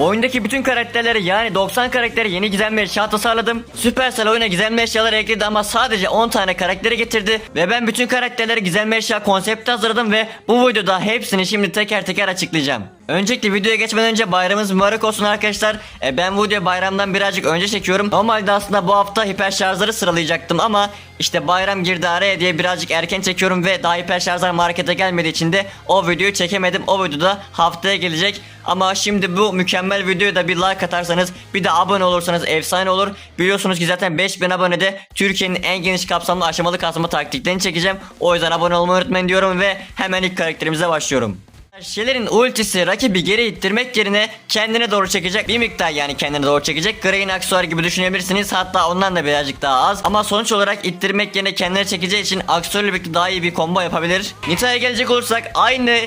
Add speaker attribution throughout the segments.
Speaker 1: Oyundaki bütün karakterleri yani 90 karakteri yeni gizemli eşya tasarladım. Supercell oyuna gizemli eşyaları ekledi ama sadece 10 tane karakteri getirdi. Ve ben bütün karakterleri gizemli eşya konsepti hazırladım ve bu videoda hepsini şimdi teker teker açıklayacağım. Öncelikle videoya geçmeden önce bayramımız mübarek olsun arkadaşlar. E, ben videoyu bayramdan birazcık önce çekiyorum. Normalde aslında bu hafta hiper şarjları sıralayacaktım ama işte bayram girdi araya diye birazcık erken çekiyorum ve daha hiper şarjlar markete gelmediği için de o videoyu çekemedim. O videoda haftaya gelecek. Ama şimdi bu mükemmel videoya da bir like atarsanız bir de abone olursanız efsane olur. Biliyorsunuz ki zaten 5000 abonede Türkiye'nin en geniş kapsamlı aşamalı kasma taktiklerini çekeceğim. O yüzden abone olmayı unutmayın diyorum ve hemen ilk karakterimize başlıyorum. Şeylerin ultisi rakibi geri ittirmek yerine kendine doğru çekecek bir miktar yani kendine doğru çekecek. Gray'in aksesuar gibi düşünebilirsiniz. Hatta ondan da birazcık daha az. Ama sonuç olarak ittirmek yerine kendine çekeceği için aksesuarla birlikte daha iyi bir combo yapabilir. Nita'ya gelecek olursak aynı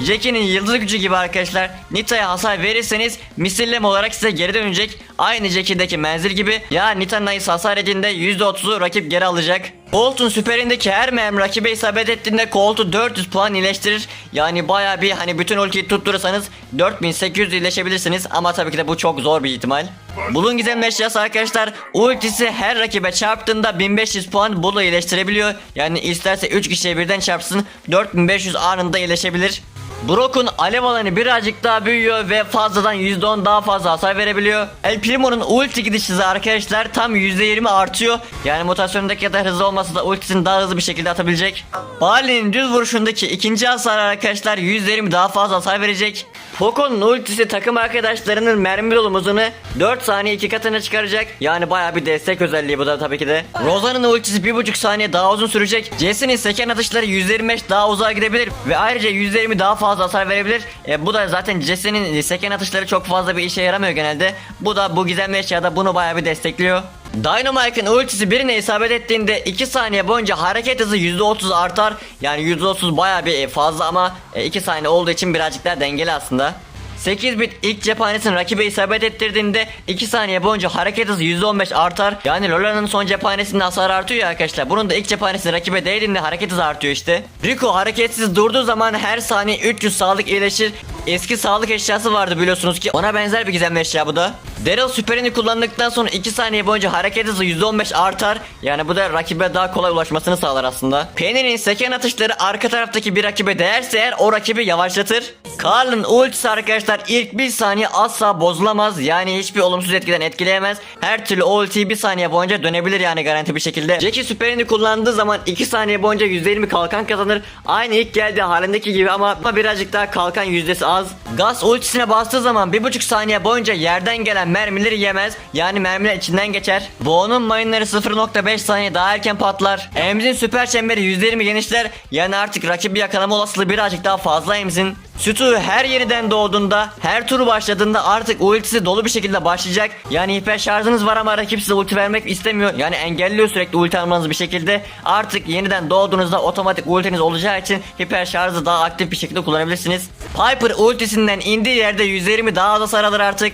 Speaker 1: Jackie'nin yıldız gücü gibi arkadaşlar Nita'ya hasar verirseniz misilleme olarak size geri dönecek. Aynı Jackie'deki menzil gibi. Ya Nita'nın ayısı hasar edildiğinde %30'u rakip geri alacak. Colt'un süperindeki her mermi rakibe isabet ettiğinde Colt'u 400 puan iyileştirir. Yani baya bir hani bütün ultiyi tutturursanız 4800 iyileşebilirsiniz. Ama tabii ki de bu çok zor bir ihtimal. Bulun gizemli eşyası arkadaşlar. Ultisi her rakibe çarptığında 1500 puan Bulu iyileştirebiliyor. Yani isterse 3 kişiye birden çarpsın 4500 anında iyileşebilir. Brock'un alev alanı birazcık daha büyüyor ve fazladan %10 daha fazla hasar verebiliyor. El Primo'nun ulti gidiş arkadaşlar tam %20 artıyor. Yani mutasyondaki kadar hızlı olmasa da ultisini daha hızlı bir şekilde atabilecek. Barley'nin düz vuruşundaki ikinci hasar arkadaşlar %20 daha fazla hasar verecek. Poco'nun ultisi takım arkadaşlarının mermi dolumuzunu 4 saniye iki katına çıkaracak. Yani baya bir destek özelliği bu da tabii ki de. Rosa'nın ultisi 1.5 saniye daha uzun sürecek. Jesse'nin seken atışları 125 daha uzağa gidebilir. Ve ayrıca 120 daha fazla hasar verebilir. E, bu da zaten Jesse'nin seken atışları çok fazla bir işe yaramıyor genelde. Bu da bu gizemli eşyada bunu baya bir destekliyor. Dynamite'ın ultisi birine isabet ettiğinde 2 saniye boyunca hareket hızı %30 artar. Yani %30 baya bir fazla ama 2 saniye olduğu için birazcık daha dengeli aslında. 8 bit ilk cephanesini rakibe isabet ettirdiğinde 2 saniye boyunca hareket hızı %15 artar. Yani Lola'nın son cephanesinde hasar artıyor ya arkadaşlar. Bunun da ilk cephanesini rakibe değdiğinde hareket hızı artıyor işte. Rico hareketsiz durduğu zaman her saniye 300 sağlık iyileşir. Eski sağlık eşyası vardı biliyorsunuz ki ona benzer bir gizemli eşya bu da. Daryl süperini kullandıktan sonra 2 saniye boyunca hareket hızı %15 artar. Yani bu da rakibe daha kolay ulaşmasını sağlar aslında. Penny'nin seken atışları arka taraftaki bir rakibe değerse eğer o rakibi yavaşlatır. Karl'ın ultisi arkadaşlar ilk 1 saniye asla bozulamaz. Yani hiçbir olumsuz etkiden etkileyemez. Her türlü o ultiyi 1 saniye boyunca dönebilir yani garanti bir şekilde. Jackie süperini kullandığı zaman 2 saniye boyunca %20 kalkan kazanır. Aynı ilk geldiği halindeki gibi ama birazcık daha kalkan yüzdesi az. Gas ultisine bastığı zaman 1.5 saniye boyunca yerden gelen mermileri yemez. Yani mermiler içinden geçer. Bo'nun mayınları 0.5 saniye daha erken patlar. Emz'in süper çemberi %20 genişler. Yani artık rakibi yakalama olasılığı birazcık daha fazla Emz'in. Sütü her yeniden doğduğunda, her turu başladığında artık ultisi dolu bir şekilde başlayacak. Yani hiper şarjınız var ama rakip size ulti vermek istemiyor. Yani engelliyor sürekli ulti almanızı bir şekilde. Artık yeniden doğduğunuzda otomatik ultiniz olacağı için hiper şarjı daha aktif bir şekilde kullanabilirsiniz. Piper ultisinden indiği yerde 120 daha az hasar alır artık.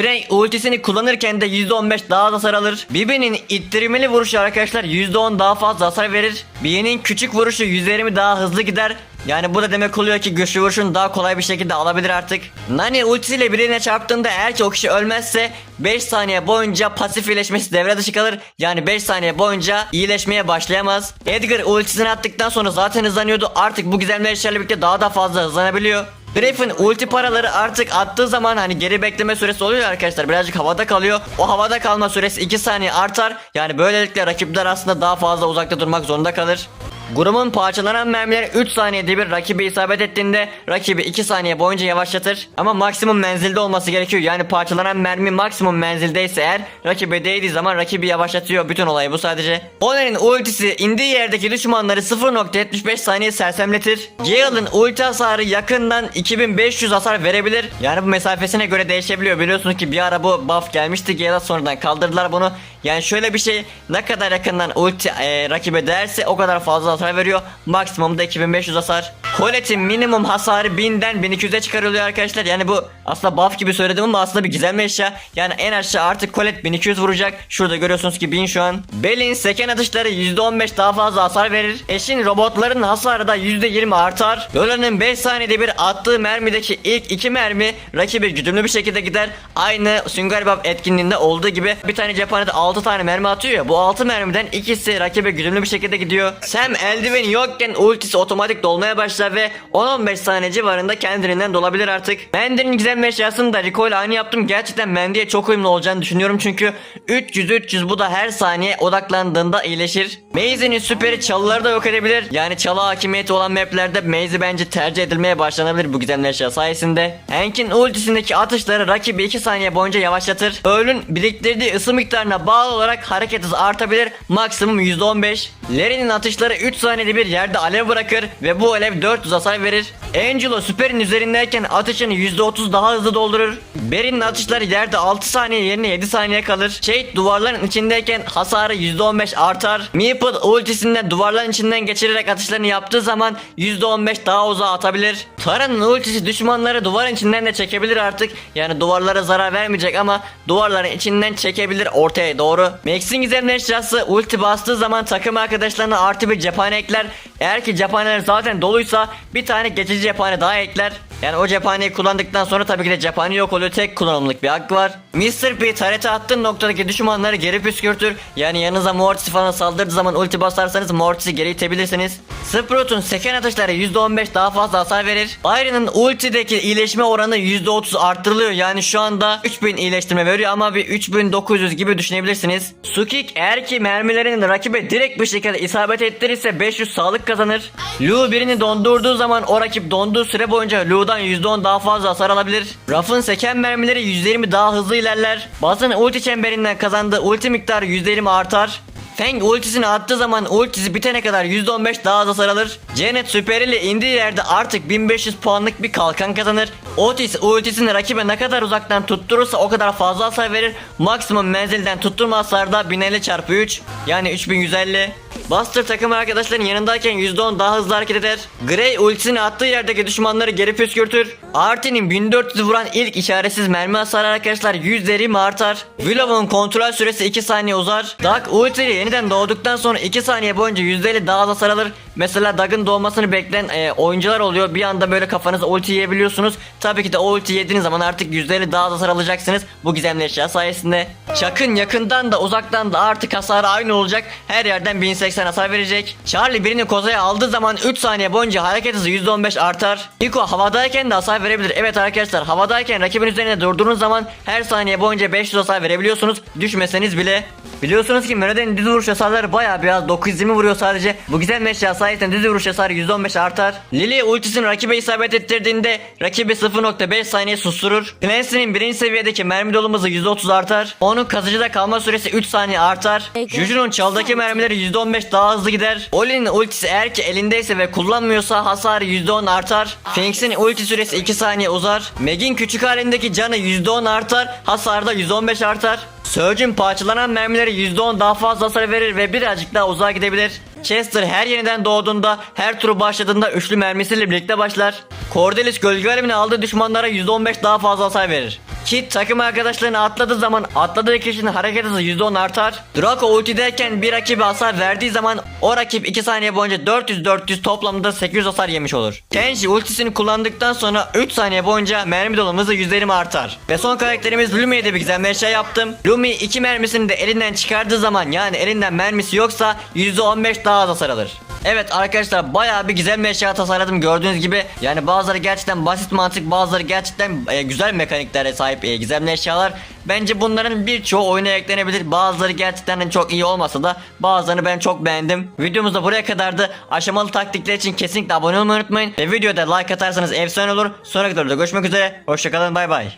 Speaker 1: Frank ultisini kullanırken de %15 daha az hasar alır. Bibi'nin ittirmeli vuruşu arkadaşlar %10 daha fazla hasar verir. Bi'nin küçük vuruşu %20 daha hızlı gider. Yani bu da demek oluyor ki güçlü vuruşunu daha kolay bir şekilde alabilir artık. Nani ultisiyle birine çarptığında eğer ki o kişi ölmezse 5 saniye boyunca pasif iyileşmesi devre dışı kalır. Yani 5 saniye boyunca iyileşmeye başlayamaz. Edgar ultisini attıktan sonra zaten hızlanıyordu. Artık bu gizemli eşyalarla birlikte daha da fazla hızlanabiliyor. Griffin ulti paraları artık attığı zaman hani geri bekleme süresi oluyor arkadaşlar. Birazcık havada kalıyor. O havada kalma süresi 2 saniye artar. Yani böylelikle rakipler aslında daha fazla uzakta durmak zorunda kalır. Grubun parçalanan mermileri 3 saniyede bir rakibi isabet ettiğinde rakibi 2 saniye boyunca yavaşlatır. Ama maksimum menzilde olması gerekiyor. Yani parçalanan mermi maksimum menzildeyse eğer rakibe değdiği zaman rakibi yavaşlatıyor. Bütün olay bu sadece. Olen'in ultisi indiği yerdeki düşmanları 0.75 saniye sersemletir. Gale'ın ulti hasarı yakından 2500 hasar verebilir. Yani bu mesafesine göre değişebiliyor. Biliyorsunuz ki bir ara bu buff gelmişti. Gale'a sonradan kaldırdılar bunu. Yani şöyle bir şey ne kadar yakından ulti e, rakibe değerse o kadar fazla hasar veriyor. Maksimumda 2500 hasar. Colette'in minimum hasarı 1000'den 1200'e çıkarılıyor arkadaşlar. Yani bu aslında buff gibi söyledim ama aslında bir gizemli eşya. Yani en aşağı artık Colette 1200 vuracak. Şurada görüyorsunuz ki 1000 şu an. Bell'in seken atışları %15 daha fazla hasar verir. Eşin robotların hasarı da %20 artar. Lola'nın 5 saniyede bir attığı mermideki ilk 2 mermi rakibi güdümlü bir şekilde gider. Aynı Sünger Bob etkinliğinde olduğu gibi bir tane cephanede 6 tane mermi atıyor ya. Bu 6 mermiden ikisi rakibe güdümlü bir şekilde gidiyor. Sam eldiveni yokken ultisi otomatik dolmaya başlar ve 10-15 saniye civarında kendiliğinden dolabilir artık. Mendy'nin gizemli eşyasını da Rico ile aynı yaptım. Gerçekten Mendy'ye çok uyumlu olacağını düşünüyorum çünkü 300-300 bu da her saniye odaklandığında iyileşir. Maze'nin süperi çalıları da yok edebilir. Yani çalı hakimiyeti olan maplerde Maze bence tercih edilmeye başlanabilir bu gizemli eşya sayesinde. Hank'in ultisindeki atışları rakibi 2 saniye boyunca yavaşlatır. Öğlün biriktirdiği ısı miktarına bağlı olarak hareket hızı artabilir. Maksimum %15. Larry'nin atışları 3 saniyede bir yerde alev bırakır ve bu alev 400 hasar verir. Angelo süperin üzerindeyken atışını %30 daha hızlı doldurur. Barry'nin atışları yerde 6 saniye yerine 7 saniye kalır. Shade duvarların içindeyken hasarı %15 artar. Meeple ultisinden duvarların içinden geçirerek atışlarını yaptığı zaman %15 daha uzağa atabilir. Tara'nın ultisi düşmanları duvarın içinden de çekebilir artık. Yani duvarlara zarar vermeyecek ama duvarların içinden çekebilir ortaya doğru. Max'in gizemli eşyası ulti bastığı zaman takım arkadaşlarına artı bir cephane ekler. Eğer ki cephaneler zaten doluysa bir tane geçici cephane daha ekler. Yani o cephaneyi kullandıktan sonra tabii ki de cephane yok oluyor. Tek kullanımlık bir hakkı var. Mr. P tarete attığı noktadaki düşmanları geri püskürtür. Yani yanınıza Mortis falan saldırdığı zaman ulti basarsanız Mortis'i geri itebilirsiniz. Sprout'un seken atışları %15 daha fazla hasar verir. Byron'ın ultideki iyileşme oranı %30 arttırılıyor. Yani şu anda 3000 iyileştirme veriyor ama bir 3900 gibi düşünebilirsiniz. Sukik eğer ki mermilerini rakibe direkt bir şekilde isabet ettirirse 500 sağlık kazanır. Lu birini dondurduğu zaman o rakip donduğu süre boyunca Lu'dan %10 daha fazla hasar alabilir. Ruff'ın seken mermileri %20 daha hızlı ilerler. Buzz'ın ulti çemberinden kazandığı ulti miktarı %20 artar. Feng ultisini attığı zaman ultisi bitene kadar %15 daha az hasar alır. Janet süperiyle indiği yerde artık 1500 puanlık bir kalkan kazanır. Otis ultisini rakibe ne kadar uzaktan tutturursa o kadar fazla hasar verir. Maksimum menzilden tutturma hasarda 1050 çarpı 3 yani 3150. Buster takım arkadaşların yanındayken %10 daha hızlı hareket eder. Grey ultisini attığı yerdeki düşmanları geri püskürtür. Artin'in 1400 vuran ilk işaretsiz mermi hasarı arkadaşlar %20 artar. Willow'un kontrol süresi 2 saniye uzar. Doug ultiyle yeniden doğduktan sonra 2 saniye boyunca %50 daha az hasar alır. Mesela Doug'ın doğmasını bekleyen e, oyuncular oluyor. Bir anda böyle kafanıza ulti yiyebiliyorsunuz. Tabii ki de o ulti yediğiniz zaman artık %50 daha az hasar alacaksınız. Bu gizemli eşya sayesinde. Chuck'ın yakından da uzaktan da artık hasarı aynı olacak. Her yerden 1080 hasar verecek. Charlie birini kozaya aldığı zaman 3 saniye boyunca hareket hızı %15 artar. Nico havadayken de hasar verebilir. Evet arkadaşlar havadayken rakibin üzerine durduğunuz zaman her saniye boyunca 500 hasar verebiliyorsunuz. Düşmeseniz bile. Biliyorsunuz ki Meraden'in düz vuruş hasarları baya biraz 920 vuruyor sadece. Bu güzel eşya sayesinde düz vuruş hasarı %15 artar. Lily ultisini rakibe isabet ettirdiğinde rakibi 0.5 saniye susturur. Clancy'nin birinci seviyedeki mermi dolumuzu %30 artar. Onun kazıcıda kalma süresi 3 saniye artar. Juju'nun çaldaki mermileri %15 daha hızlı gider. Oli'nin ultisi eğer ki elindeyse ve kullanmıyorsa hasarı %10 artar. Phoenix'in ulti süresi 2 saniye uzar. Meg'in küçük halindeki canı %10 artar. Hasarı da %15 artar. Surge'ün parçalanan mermileri %10 daha fazla hasar verir ve birazcık daha uzağa gidebilir. Chester her yeniden doğduğunda her turu başladığında üçlü mermisiyle birlikte başlar. Cordelis gölge alemini aldığı düşmanlara %15 daha fazla hasar verir. Kit takım arkadaşlarını atladığı zaman atladığı kişinin hareket hızı %10 artar. Draco ultideyken bir rakibe hasar verdiği zaman o rakip 2 saniye boyunca 400-400 toplamda 800 hasar yemiş olur. Kenji ultisini kullandıktan sonra 3 saniye boyunca mermi dolum hızı %20 artar. Ve son karakterimiz Lumi'ye de bir güzel şey yaptım. Lumi 2 mermisini de elinden çıkardığı zaman yani elinden mermisi yoksa %15 daha az hasar alır. Evet arkadaşlar bayağı bir güzel eşya tasarladım gördüğünüz gibi. Yani bazıları gerçekten basit mantık bazıları gerçekten e, güzel mekaniklere sahip e, gizemli eşyalar. Bence bunların birçoğu oyuna eklenebilir. Bazıları gerçekten çok iyi olmasa da bazılarını ben çok beğendim. Videomuz da buraya kadardı. Aşamalı taktikler için kesinlikle abone olmayı unutmayın. Ve videoda like atarsanız efsane olur. Sonraki videoda görüşmek üzere. Hoşçakalın bay bay.